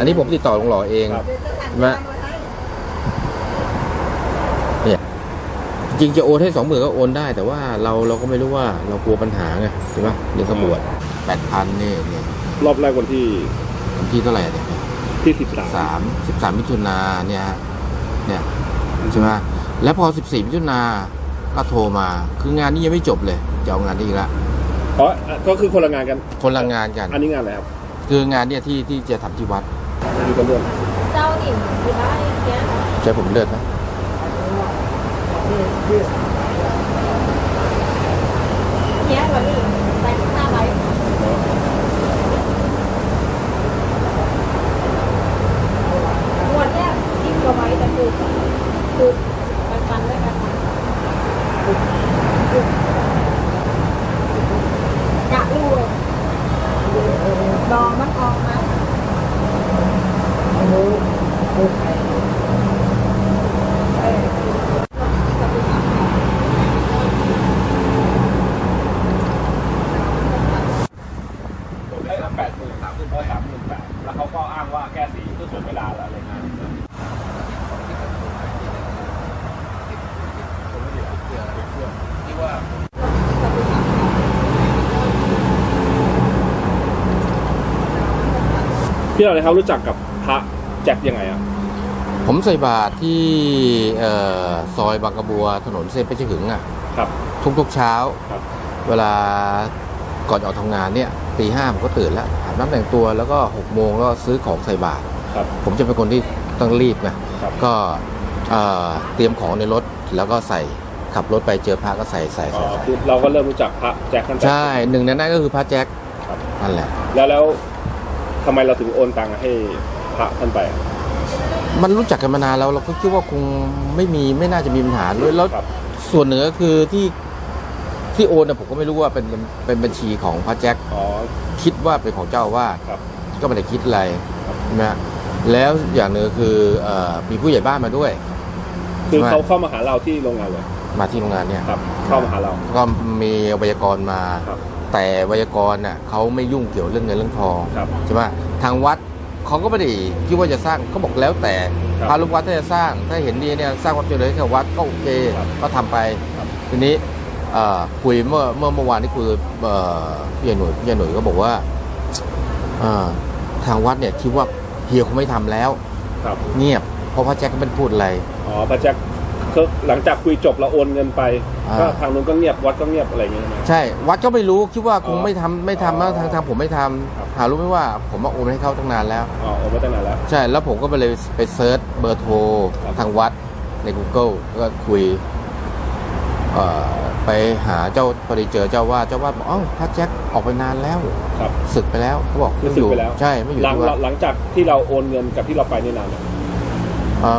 อันนี้ผมติดต่อลุงหล่อเองครับใช่ไหมเนี่ยจริงจะโอนให้สองหมื่นก็โอนได้ แต่ว่าเราเราก็ไม่รู้ว่าเรากลัวปัญหาไงใช่ไหมเรื่องขบวชแปดพันนี่เนี่ยรอบแรกวันที่วันที่เท่าไหร่เนี่ยที่สิบสามสามสิบสามมิถุนาเนี่ยฮะเนี่ยใช่ไหมแล้วพอสิบสี่มิถุนาก็โทรมา คืองานนี้ยังไม่จบเลยจะเอางานนี้อีกละอ๋อก็คือคนละงานกัน คนละงานกัน อันนี้งานอะไรครับ คืองานเนี่ยที่ที่จะทำที่วัด อยู่กันเรื่องเจ้าหนิงคือได้เนี้ยใช่ผมเลิศไหมเนี้ยวันนี้ใส่หน้าไว้งวดเนี้ยสิบกว่าไว้แต่คือคือไปฟันด้วยกันกะลูกดองมันออกมา ผมได้แปดหมื่นสามหมื่นเออสามหมื่น แปดแล้วเขาก็อ้างว่าแก้สีเพื่อถ่วงเวลาอะไรงานพี่เราเลยครับรู้จักกับพระแจ็คยังไงอะผมใส่บาตรที่เอ่อซอยบางกระบัวถนนเส้นเพชรหึงอะครับ ทุกๆเช้า ครับ เวลา ก่อนออกทำงานเนี่ยตีห้าผมก็ตื่นแล้วอาบน้ำแต่งตัวแล้วก็หกโมงก็ซื้อของใส่บาตรครับผมจะเป็นคนที่ต้องรีบนะครับก็เอ่อเตรียมของในรถแล้วก็ใส่ขับรถไปเจอพระก็ใส่ใส่อ๋อใส่ใส่คือเราก็เริ่มรู้จักพระแจ็คตั้งแต่ใช่หนึ่งในนั้นก็คือพระแจ็คครับนั่นแหละ แล้วแล้วทำไมเราถึงโอนตังค์ให้พระท่านไปอะมันรู้จักกันมานานแล้วเราก็คิดว่าคงไม่มีไม่น่าจะมีปัญหาด้วยแล้วครับส่วนเหนือคือที่ ที่โอนนะผมก็ไม่รู้ว่าเป็นเป็นบัญชีของพระแจ็คอ๋อ คิดว่าเป็นของเจ้าอาว่าสครับ ก็ไม่ได้คิดอะไรครับใช่ไหมแล้วอย่างหนึ่งคือเอ่อมีผู้ใหญ่บ้านมาด้วย คือใช่ไหมเขาเข้ามาหาเราที่โรงงานเลยมาที่โรงงานเนี่ย ครับ เข้ามาหาเรา ก็มีไวยากรณ์มา ครับ แต่ไวยากรณ์น่ะเขาไม่ยุ่งเกี่ยวเรื่องเงินเรื่องทองครับ ใช่ไหมทางวัดเขาก็ไม่ได้คิดว่าจะสร้างเขาบอกแล้วแต่ครับพาลูกวัดถ้าจะสร้างถ้าเห็นดีเนี่ยสร้างความเจริญให้กับวัดก็โอเคครับก็ทำไป ครับ ทีนี้เอ่อ คุยเมื่อเมื่อเมื่อวานที่คุยกับเอ่อพี่ใหญ่หนุ่ยพี่ใหญ่หนุ่ยก็บอกว่าเอ่อทางวัดเนี่ยคิดว่าเฮียคงไม่ทำแล้วครับเงียบเพราะพระแจ็คก็ไม่ได้พูดอะไรอ๋อพระแจ็คก็หลังจากคุยจบเราโอนเงินไปอ่าก็ทางนู้นก็เงียบวัดก็เงียบอะไรอย่างเงี้ยใช่ไหมใช่วัดก็ไม่รู้คิดว่าคงอ๋อไม่ทำไม่ทำนะอ๋อทางทางผมไม่ทำครับหารู้ไหมว่าผมมาโอนให้เขาตั้งนานแล้วอ๋อโอนมาตั้งนานแล้วใช่แล้วผมก็ไปเลยไปเซิร์ชเบอร์โทรครับทางวัดใน Google แล้วก็คุยเอ่อ ไปหาเจ้าพอดีเจอเจ้าว่าเจ้าว่าบอกอ๋อพระแจ็คออกไปนานแล้วครับศึกไปแล้วเขาบอกคือศึกไปแล้วใช่ไม่อยู่หลังที่วัดหลังจากที่เราโอนเงินกับที่เราไปนี่นานไหมเอ่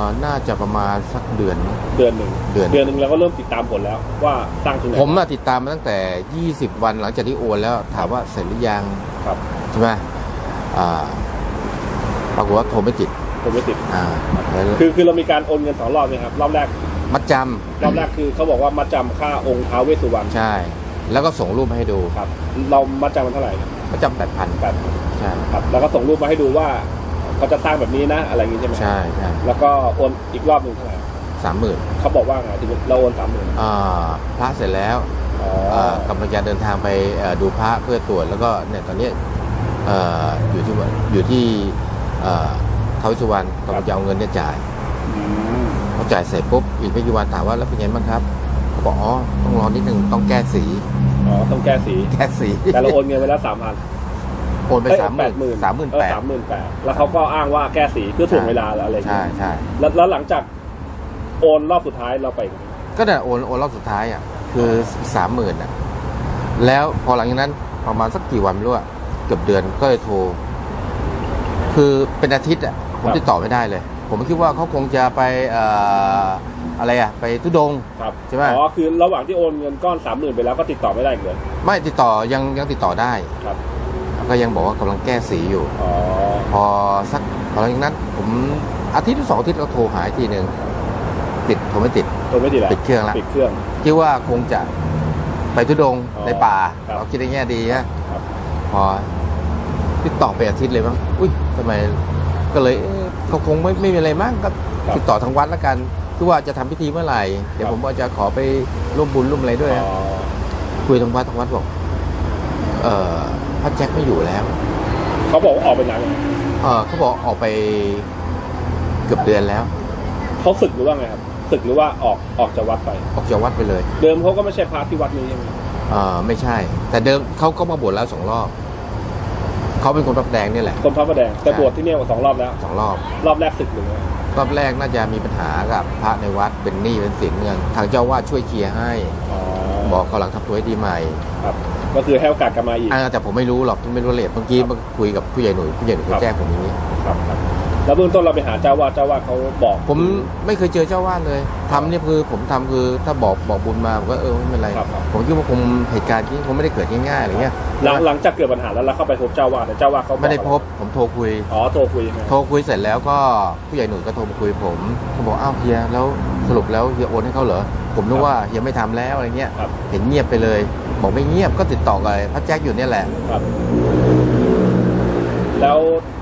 อน่าจะประมาณสักเดือน เดือนหนึ่งเดือน เดือนหนึ่งเราก็เริ่มติดตามผลแล้วว่าตั้งถึงไหนผมน่ะติดตามมาตั้งแต่ 20 วันหลังจากที่โอนแล้วถามว่าเสร็จหรือยังครับใช่ไหมอ่าปรากฏว่าโทรไม่ติดผมไม่ติดอ่าแล้วคือคือเรามีการโอนเงินสองรอบเนี่ยครับรอบแรก มัดจรอบแรกคือเขาบอกว่ามัดจำค่าองค์ท้าวเวสสุวรรณำใช่ แล้วก็ส่งรูปมาให้ดูครับ เรามัดจำมันเท่าไหร่มัดจำแปดพันแปดใช่ครับ แล้วก็ส่งรูปมาให้ดูว่าเขาจะสร้างแบบนี้นะ อะไรอย่างงี้ใช่ไหมใช่ใช่แล้วก็โอนอีกรอบหนึ่งเท่าไหร่สามหมื่นเขาบอกว่าไงที่เราโอนสามหมื่นอ่าพระเสร็จแล้วอ๋ออ่ากำลังจะเดินทางไปเอ่อดูพระเพื่อตรวจแล้วก็เนี่ยตอนนี้เอ่ออยู่ที่วัดอยู่ที่เอ่อท้าววิสุวรรณกำลังจะเอาเงินเนี่ยจ่าย อืมพอ จ่ายเสร็จปุ๊บอีกไม่กี่วันถามว่าแล้วเป็นไงบ้างครับเขาบอกอ๋อต้องรอนิดนึงต้องแก้สี อ๋อต้องแก้สีแก้สีแต่เราโอนเงินไปแล้วสามพันโอนไปสามหมื่นสามหมื่นแปดสามหมื่นแปดแล้วเขาก็อ้างว่าแก้สีเพื่อถ่วงเวลาแล้วอะไรอย่างใช่เงี้ยใช่แล้วแล้วหลังจากโอนรอบสุดท้ายเราไป ก็เนี่ยโอนโอนรอบสุดท้ายอะคือสามหมื่นอะแล้วพอหลังจากนั้นประมาณสักกี่วันไม่รู้อะเกือบเดือนก็เลยโทร คือเป็นอาทิตย์อะผมติดต่อไม่ได้เลย ผมคิดว่าเขาคงจะไปเอ่ออะไรอะไปทุดงค์ครับใช่ไหม อ๋อคือระหว่างที่โอนเงินก้อนสามหมื่นไปแล้วก็ติดต่อไม่ได้อีกเลยไม่ติดต่อยังยังติดต่อได้ครับแล้วก็ยังบอกว่ากำลังแก้สีอยู่ อ๋อพอสักพอหลังจากนั้นผมอาทิตย์หรือสองอาทิตย์เราโทรหาอีกทีหนึ่งติดโทรไม่ติดโอนไม่ดีแล้วปิดเครื่องละปิดเครื่อง คิดว่าคงจะไปทุดงค์อ๋อในป่า ครับเราคิดในแง่ดีฮะครับ พอติดต่อไปอาทิตย์เลยมั้งอุ้ยทำไมก็เลยเอ๊ะเขาคงไม่ไม่มีอะไรมั้งก็ครับติดต่อทางวัดแล้วกันคือว่าจะทำพิธีเมื่อไหร่เดี๋ยวครับ ผมว่าจะขอไปร่วมบุญร่วมอะไรด้วยอ๋นะอคุยทางวัดทางวัดบอกเอ่อพระแจ็คไม่อยู่แล้ว เขาบอกว่าออกไปนานยังเออเขาบอกออกไปเกือบเดือนแล้ว เขาศึกหรือว่าไงครับศึกหรือว่าออกออกจากวัดไป ออกจากวัดไปเลย เดิมเขาก็ไม่ใช่พระที่วัดนี้ใช่ไหม เออไม่ใช่ แต่เดิมเขาก็มาบวชแล้วสองรอบ เขาเป็นคนรับแดงนี่แหละ คนพระประแดงแต่บวชที่เนี่ยสองรอบแล้ว สองรอบ รอบแรกศึกหรือไงรอบแรกน่าจะมีปัญหากับพระในวัดเป็นหนี้เป็นสินเงิน ทางเจ้าวาดช่วยเคลียร์ให้ อ๋อบอกเขาหลังทำตัวให้ดีใหม่ครับ ก็คือให้โอกาสกลับมาอีก อ่าแต่ผมไม่รู้หรอกไม่รู้ละเอียดเมื่อกี้มาคุยกับผู้ใหญ่หนุ่ยผู้ใหญ่หนุ่ยครัเขาบแจ้งผมอย่างนี้ ครับครับ แล้วเบื้องต้นเราไปหาเจ้าวาดเจ้าวาดเขาบอกผมไม่เคยเจอเจ้าวาดเลยทำเนี่ยคือผมทำคือถ้าบอกบอกบุญมาผมก็เออไม่เป็นไรครับครับผมคิดว่าคงเหตุการณ์ที่คงไม่ได้เกิดง่ายๆอะไรเงี้ยหลังหลังจากเกิดปัญหาแล้วเราเข้าไปพบเจ้าวาดแต่เจ้าวาดเขาอกไม่ได้พบผมโทรคุยอ๋อโทรคุยยังไงโทรคุยเสร็จแล้วก็ผู้ใหญ่หนุ่ยก็โทรมาคุยผมเขาบอกอ้าวเฮียแล้วสรุปแล้วเฮียโอนให้เขาเหรอผมนึกว่าเฮียไม่ทำแล้วอะไรเงี้ยครับเห็นเงียบไปเลย บอกไม่เงียบก็ติดต่อกับพระแจ็คอยู่เนี่ยแหละครับ แล้ว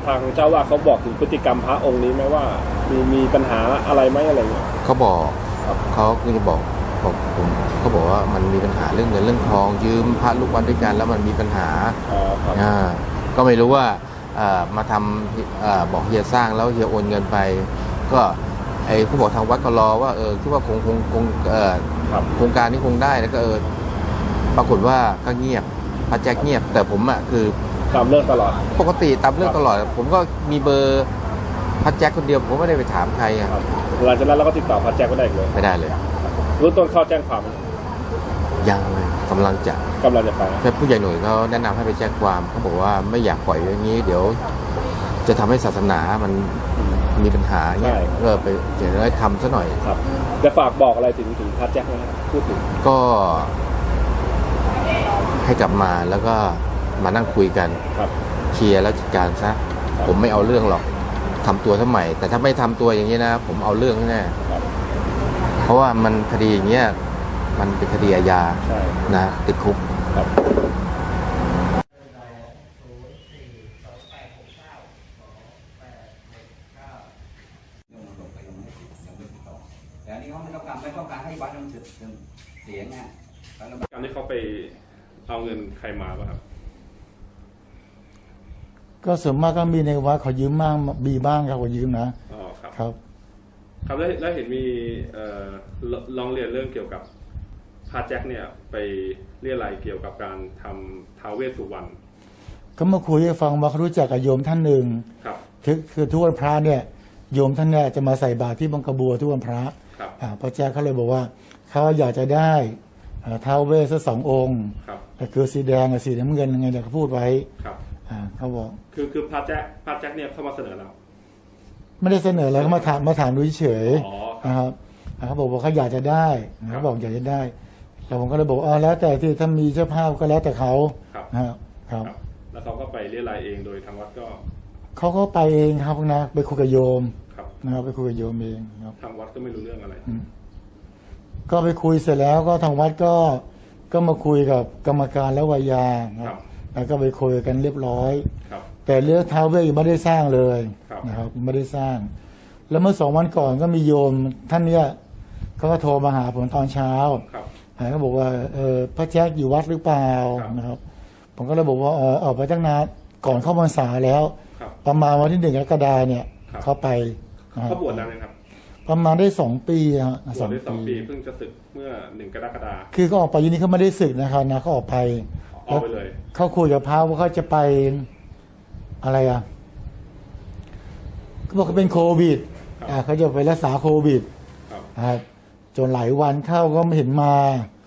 ทางเจ้าวาดเขาบอกถึงพฤติกรรมพระองค์นี้ไหมว่า มีมีปัญหาอะไรไหมอะไรเงี้ย เขาบอกครับเขาคือจะบอกบอกผมเขาบอกว่ามันมีปัญหาเรื่องเงินเรื่องทอง ยืมพระลูกวัดด้วยกันแล้วมันมีปัญหาอ๋อครับอ่าก็ไม่รู้ว่าเอ่อมาทำเอ่อบอกเฮียสร้างแล้วเฮียโอนเงินไป ก็ไอ้ผู้บอกทางวัดก็รอว่าเออคิดว่าคงคงคงเอ่อครับโครงการนี้คงได้แล้วก็เออปรากฏว่าก็เงียบพระแจ็คเงียบแต่ผมอะคือ ตามเรื่องตลอด ปกติตามเรื่องตลอด ผมก็มีเบอร์พระแจ็คคนเดียวผมไม่ได้ไปถามใครอะครับหลังจากนั้นเราก็ติดต่อพระแจ็คไม่ได้อีกเลยไม่ได้เลยเบื้องต้นเข้าแจ้งความไหมยังเลยกำลังจะกำลังจะไปแค่ผู้ใหญ่หน่วยเขาแนะนำให้ไปแจ้งความเขาบอกว่าไม่อยากปล่อยไว้อย่างนี้ เดี๋ยว จะทำให้ศาสนามันมีปัญหาเนี่ยใช่ก็ไปเดี๋ยวได้ทำซะหน่อย ครับ จะฝากบอกอะไรถึงถึงพระแจ็คไหมครับพูดถึงก็ให้กลับมาแล้วก็ มานั่งคุยกันครับเคลียร์แล้วจัดการซะผมไม่เอาเรื่องหรอกทำตัวทำไมแต่ถ้าไม่ทำตัวอย่างนี้นะ ผมเอาเรื่องแน่ครับเพราะว่ามันคดีอย่างเงี้ยมันเป็นคดีอาญาใช่นะติดคุก ครับแต่อันนี้เขาไม่ต้องการไม่ต้องการให้วัดมันถึงเสียงไงแล้วเราการที่เขาไปเอาเงินใครมาป่ะครับ ก็ส่วนมากก็มีในวัดเขายืมบ้างมีบ้างครับเขายืมนะอ๋อครับ ครับ ครับแล้วแล้วเห็นมีเอ่อลลองเรียนเรื่องเกี่ยวกับพระแจ็คเนี่ยไปเรียอะไรยเกี่ยวกับการทำท้าวเวสสุวรรณก็มาคุยให้ฟังว่าเขารู้จักกับโยมท่านหนึ่งครับ คือคือทุกวันพระเนี่ยโยมท่านเนี่ยจะมาใส่บาตรที่บังกระบัวทุกวันพระครับอ่าพระแจ๊คเขาเลยบอกว่าเขาอยากจะได้อ่าท้าวเวสสักสององค์ครับ แต่คือสีแดงกับสีน้ำเงินยังไงเดี๋ยวเขาพูดไว้ ครับ อ่าเขาบอก คือคือพระแจ็คพระแจ็คเนี่ยเข้ามาเสนอเรา ไม่ได้เสนออะไรเขามาถามมาถามดูเฉยอ๋อๆนะครับอ่าเขาบอกว่าเขาอยากจะได้เขาบอกอยากจะได้แล้วผมก็เลยบอกว่าอ๋อแล้วแต่ที่ถ้ามีเจ้าภาพก็แล้วแต่เขาครับนะครับครับครับ แล้วเขาก็ไปเรียอะไรยเองโดยทางวัดก็เขาก็ไปเองครับนะไปคุยกับโยมครับนะครับไปคุยกับโยมเองครับ ทางวัดก็ไม่รู้เรื่องอะไร ก็ไปคุยเสร็จแล้วก็ทางวัดก็ก็มาคุยกับกรรมการและวายาคครัรับ บ แล้วก็ไปคุยกันเรียบร้อย ครับ แต่เรื่องท้าวเวสยังไม่ได้สร้างเลยครับ นะครับไม่ได้สร้าง แล้วเมื่อสองวันก่อนก็มีโยมท่านเนี้ยเขาก็โทรมาหาผมตอนเช้าครับเขาบอกว่าเออพระแจ๊คอยู่วัดหรือเปล่าครับนะครับ ผมก็เลยบอกว่าเออออกไปตั้งนานก่อนเข้าพรรษาแล้ว ครับ ประมาณวันที่หนึ่งกรกฎาเนี่ยครับ เขาไปนะครัเขาบวชนานยังครับประมาณได้สองปีฮะบวชได้สองปีเพิ่งจะศึกเมื่อหนึ่งกรกฎาคม คือเขาออกไปยินนี้เขาไม่ได้ศึกนะครับนะเขาออกไป ออกไปเลย เขาคุยกับพระว่าเขาจะไปอะไรอะเขาบอกเขาเป็นโควิดครับอ่าเขาจะไปรักษาโควิดครับนะครับจนหลายวันเข้าก็ไม่เห็นมา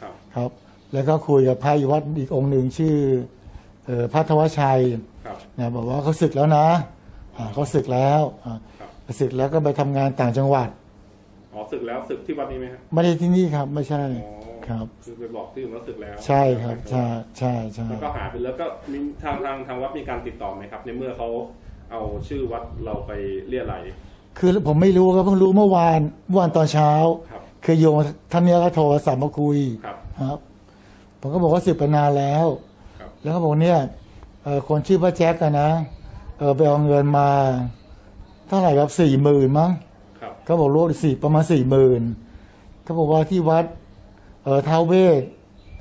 ครับครับแล้วก็คุยกับพระอยู่วัดอีกองค์หนึ่งชื่อเอ่อพระธวัชชัยครับนะบอกว่าเขาศึกแล้วนะอ่าเขาศึกแล้วอ่าครับศึกแล้วก็ไปทำงานต่างจังหวัดอ๋อศึกแล้วศึกที่วัดนี้ไหมครับไม่ได้ที่นี่ครับ ไม่ใช่อ๋อ ครับคือไปบอกที่อื่นว่าศึกแล้วใช่ครับใช่ใช่ใช่แล้วก็หาไปแล้วก็มีทางทางทางวัดมีการติดต่อไหมครับ ในเมื่อเขาเอาชื่อวัดเราไปเรียอะไรยคือผมไม่รู้ครับเพิ่งรู้เมื่อวานเมื่อวานตอนเช้าครับคือโยมท่านเนี้ยก็โทรศัพท์มาคุยครับครับผมก็บอกว่าสึกไปนานแล้วครับแล้วเขาบอกเนี่ยเออคนชื่อพระแจ็คกันนะเออไปเอาเงินมาเท่าไหร่ครับสี่หมื่นมั้งครับเขาบอกรวมสี่ประมาณสี่หมื่นเขาบอกว่าที่วัด เออท้าวเวส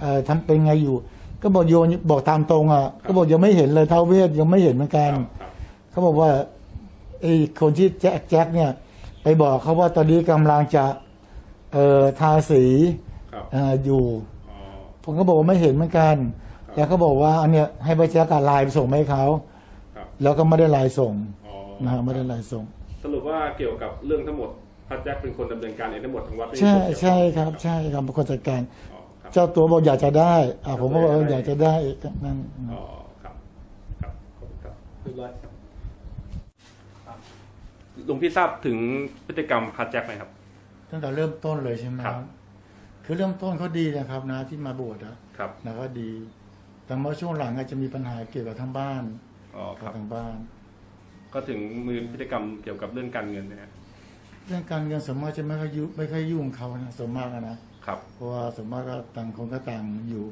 เออทำเป็นไงอยู่ ก็บอกโยนบอกตามตรงอะก็บอกยังไม่เห็นเลยท้าวเวสยังไม่เห็นเหมือนกันครับเขาบอกว่าไอ้คนที่แจ็คแจ็คเนี่ย ไปบอกเขาว่าตอนนี้กำลังจะเอ่อทาสีครับเอ่ออยู่อ๋อผมก็บอกว่าไม่เห็นเหมือนกันแล้วเขาบอกว่าอันเนี้ยให้ไปแจ็คกับไลน์ไปส่งไปให้เขาครับแล้วก็ไม่ได้ไลน์ส่งอ๋อนะฮะไม่ได้ไลน์ส่ง สรุปว่าเกี่ยวกับเรื่องทั้งหมด พระแจ็คเป็นคนดำเนินการเองทั้งหมดทั้งวัดไม่มีใช่ส่วนเกี่ยวข้องใช่ครับ ใช่ครับเป็นคนจัดการ อ๋อครับ เจ้าตัวบอกอยากจะได้อ่าผมก็บอกเอออยากจะได้นั่น อ๋อครับ ครับขอบคุณครับเรียบร้อยครับหลวงพี่ทราบถึงพฤติกรรมพระแจ็คไหมครับ ตั้งแต่เริ่มต้นเลยใช่ไหมครับ คือเริ่มต้นเขาดีนะครับนะที่มาบวชนะครับ นะก็ดี แต่เมื่อช่วงหลังอาจจะมีปัญหาเกี่ยวกับทางบ้านอ๋อคกัรับบทางบ้าน ก็ถึงมือพฤติกรรมเกี่ยวกับเรื่องการเงินนะฮะ เรื่องการเงินสมมติจะไม่ค่อยยุ่งไม่ค่อยยุ่งเขานะสมมากอะนะครับ เพราะว่าสมมากก็ต่างคนก็ต่างอยู่